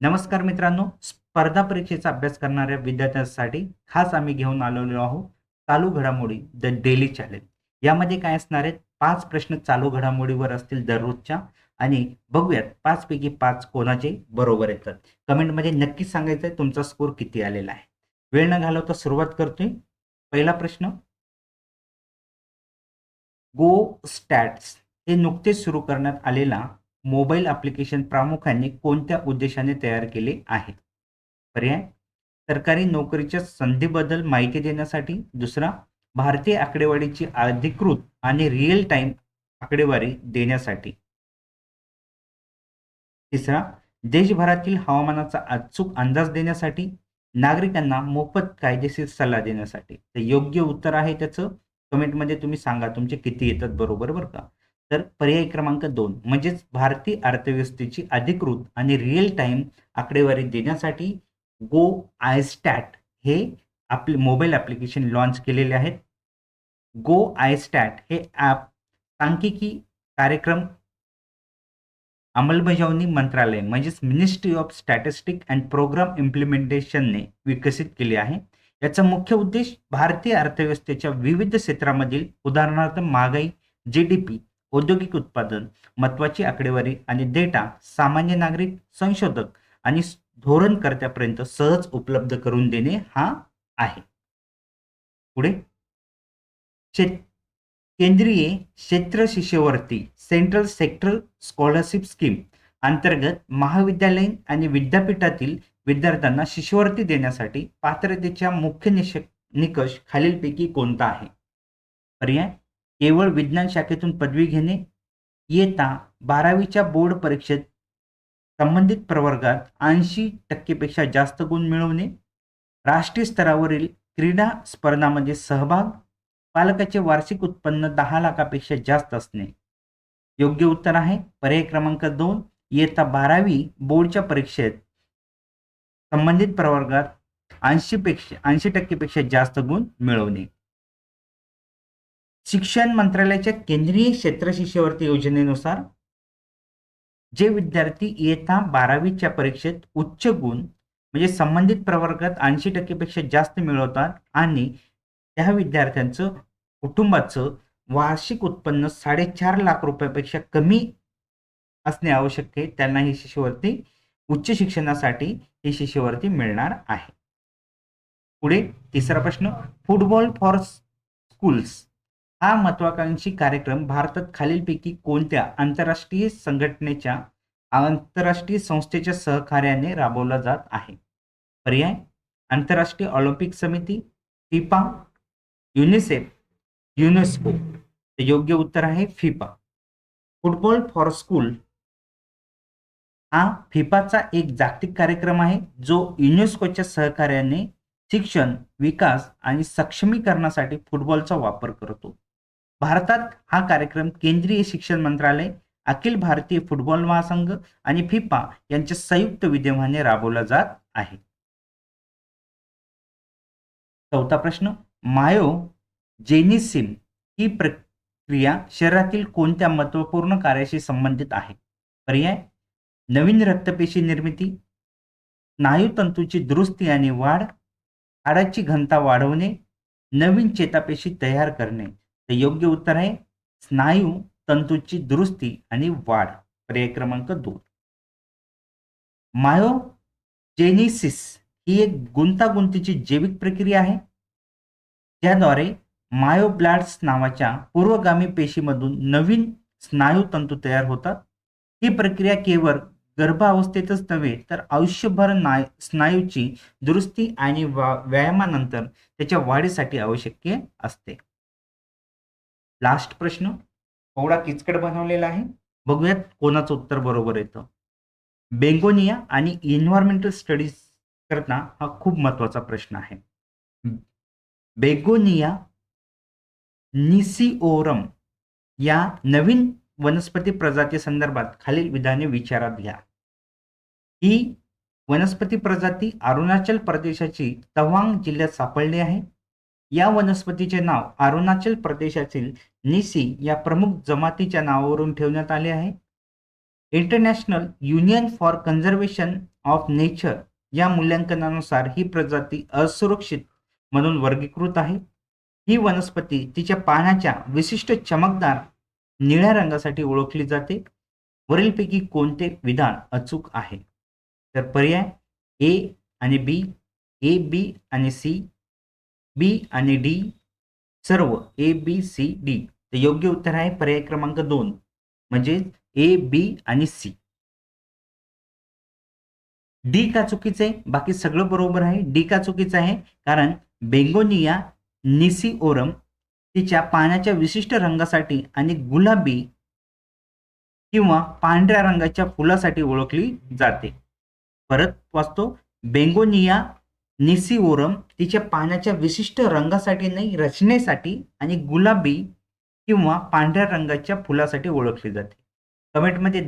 नमस्कार मित्रांनो स्पर्धा परीक्षेचा अभ्यास करणाऱ्या विद्यार्थ्यांसाठी खास आम्ही घेऊन आलेलो आहोत चालू घडामोडी द डेली चॅलेंज. यामध्ये काय असणार आहेत? पाच प्रश्न चालू घडामोडीवर असतील दररोजच्या आणि बघूयात पाचपैकी पाच कोणाचे बरोबर येतात. कमेंटमध्ये नक्कीच सांगायचं आहे तुमचा स्कोर किती आलेला आहे. वेळ न घालवता सुरुवात करतोय. पहिला प्रश्न. गो स्टॅट्स हे नुकतेच सुरू करण्यात आलेला मोबाईल ॲप्लिकेशन प्रामुख्याने कोणत्या उद्देशाने तयार केले आहे? पर्याय? सरकारी नोकरीच्या संधीबद्दल माहिती देण्यासाठी. दुसरा भारतीय आकडेवारीची अधिकृत आणि रिअल टाइम आकडेवारी देण्यासाठी. तिसरा देशभरातील हवामानाचा अचूक अंदाज देण्यासाठी. नागरिकांना मोफत कायदेशीर सल्ला देण्यासाठी. तर योग्य उत्तर आहे त्याचं. कमेंटमध्ये तुम्ही सांगा तुमचे किती येतात बरोबर बरं का? तर पर्याय क्रमांक दोन म्हणजेच भारतीय अर्थव्यवस्थेची अधिकृत आणि रिअल टाईम आकडेवारी देण्यासाठी गो आय स्टॅट हे आपले मोबाईल ॲप्लिकेशन लॉन्च केलेले आहेत. गो आय स्टॅट हे ॲप सांख्यिकी कार्यक्रम अंमलबजावणी मंत्रालय म्हणजेच Ministry of Statistic and Programme इम्प्लिमेंटेशनने विकसित केले आहे. याचा मुख्य उद्देश भारतीय अर्थव्यवस्थेच्या विविध क्षेत्रामधील उदाहरणार्थ महागाई जी डी पी औद्योगिक उत्पादन महत्वाची आकडेवारी आणि डेटा सामान्य नागरिक संशोधक आणि धोरणकर्त्यापर्यंत सहज उपलब्ध करून देणे हा आहे. पुढे. शेत केंद्रीय क्षेत्र शिष्यवृत्ती सेंट्रल सेक्टर स्कॉलरशिप स्कीम अंतर्गत महाविद्यालयीन आणि विद्यापीठातील विद्यार्थ्यांना शिष्यवृत्ती देण्यासाठी पात्रतेच्या मुख्य निश निकष खालीलपैकी कोणता आहे? पर्याय. केवळ विज्ञान शाखेतून पदवी घेणे येता बारावीच्या बोर्ड परीक्षेत संबंधित प्रवर्गात ऐंशी टक्केपेक्षा जास्त गुण मिळवणे राष्ट्रीय स्तरावरील क्रीडा स्पर्धामध्ये सहभाग पालकाचे वार्षिक उत्पन्न दहा लाखापेक्षा जास्त असणे. योग्य उत्तर आहे पर्याय क्रमांक दोन इयत्ता बारावी बोर्डच्या परीक्षेत संबंधित प्रवर्गात ऐंशीपेक्षा ऐंशी टक्केपेक्षा जास्त गुण मिळवणे. शिक्षण मंत्रालयाच्या केंद्रीय क्षेत्र शिष्यवृत्ती योजनेनुसार जे विद्यार्थी इयत्ता बारावीच्या परीक्षेत उच्च गुण म्हणजे संबंधित प्रवर्गात ऐंशी टक्केपेक्षा जास्त मिळवतात आणि त्या विद्यार्थ्यांचं कुटुंबाचं वार्षिक उत्पन्न साडेचार लाख रुपयापेक्षा कमी असणे आवश्यक आहे. त्यांना ही शिष्यवृत्ती उच्च शिक्षणासाठी ही शिष्यवृत्ती मिळणार आहे. पुढे तिसरा प्रश्न फुटबॉल फॉर स्कूल्स. हा महत्वाकांक्षी कार्यक्रम भारतात खालीलपैकी कोणत्या आंतरराष्ट्रीय संघटनेच्या आंतरराष्ट्रीय संस्थेच्या सहकार्याने राबवला जात आहे? पर्याय? आंतरराष्ट्रीय ऑलिम्पिक समिती? फिफा? युनिसेफ? युनेस्को? योग्य उत्तर आहे फिफा. Football for school? हा फिफाचा एक जागतिक कार्यक्रम आहे जो युनेस्कोच्या सहकार्याने शिक्षण विकास आणि सक्षमीकरणासाठी फुटबॉलचा वापर करतो. भारतात हा कार्यक्रम केंद्रीय शिक्षण मंत्रालय अखिल भारतीय फुटबॉल महासंघ आणि फिफा यांच्या संयुक्त विद्यमाने राबवला जात आहे. चौथा प्रश्न मायो जेनिसिम ही प्रक्रिया शरीरातील कोणत्या महत्त्वपूर्ण कार्याशी संबंधित आहे? पर्याय नवीन रक्तपेशी निर्मिती स्नायूतंतूची दुरुस्ती आणि वाढ हाडाची घनता वाढवणे नवीन चेतापेशी तयार करणे तर योग्य उत्तर आहे स्नायू तंतूची दुरुस्ती आणि वाढ पर्याय क्रमांक दोन. मायोजेनिसिस ही एक गुंतागुंतीची जैविक प्रक्रिया आहे ज्याद्वारे मायोब्लाड्स नावाच्या पूर्वगामी पेशीमधून नवीन स्नायू तंतू तयार होतात. ही प्रक्रिया केवळ गर्भावस्थेतच नव्हे तर आयुष्यभर नाय स्नायूची दुरुस्ती आणि व्यायामानंतर त्याच्या वाढीसाठी आवश्यक असते. लास्ट प्रश्न. थोडा किचकट बनवलेला आहे. बघूयात कोणाचं उत्तर बरोबर येतं. बेंगोनिया आणि इन्व्हायरमेंटल स्टडीज करता हा खूप महत्त्वाचा प्रश्न आहे. बेगोनिया निसिओरम या नवीन वनस्पती प्रजाती संदर्भात खालील विधाने विचारात घ्या. ही वनस्पती प्रजाती अरुणाचल प्रदेशाची तवांग जिल्ह्यात सापडली आहे. या वनस्पतीचे नाव अरुणाचल प्रदेशातील निसी या प्रमुख जमातीच्या नावावरून ठेवण्यात आले आहे. International Union for Conservation of Nature या मूल्यांकनानुसार ही प्रजाती असुरक्षित म्हणून वर्गीकृत आहे. ही वनस्पती तिच्या पानाच्या विशिष्ट चमकदार निळ्या रंगासाठी ओळखली जाते. वरीलपैकी कोणते विधान अचूक आहे? तर पर्याय ए आणि बी ए बी आणि सी बी आणि डी सर्व ए बी सी डी तर योग्य उत्तर आहे पर्याय क्रमांक दोन. म्हणजे ए बी आणि सी डी का चुकीचं आहे? बाकी सगळं बरोबर आहे. डी का चुकीचं आहे? कारण बेंगोनिया निसिओरम तिच्या पाण्याच्या विशिष्ट रंगासाठी आणि गुलाबी किंवा पांढऱ्या रंगाच्या फुलासाठी ओळखली जाते. परत वाचतो. बेंगोनिया निसिओरम तिच्या पाण्याच्या विशिष्ट रंगासाठी नाही रचनेसाठी आणि गुलाबी किंवा पांढऱ्या रंगाच्या फुलासाठी ओळखली जाते. कमेंटमध्ये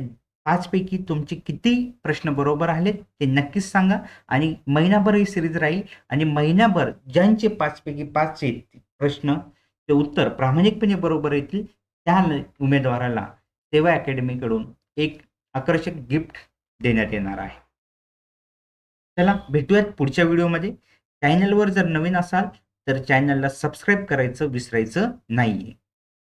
पाचपैकी तुमचे किती प्रश्न बरोबर आले ते नक्कीच सांगा आणि महिनाभर ही सिरीज राहील आणि महिनाभर ज्यांचे पाचपैकी पाच प्रश्न ते उत्तर प्रामाणिकपणे बरोबर येतील त्या उमेदवाराला सेवा अकॅडमीकडून एक आकर्षक गिफ्ट देण्यात येणार आहे. चला भेटूयात पुढच्या व्हिडिओमध्ये. चॅनलवर जर नवीन असाल तर चॅनलला सबस्क्राईब करायचं विसरायचं नाहीये.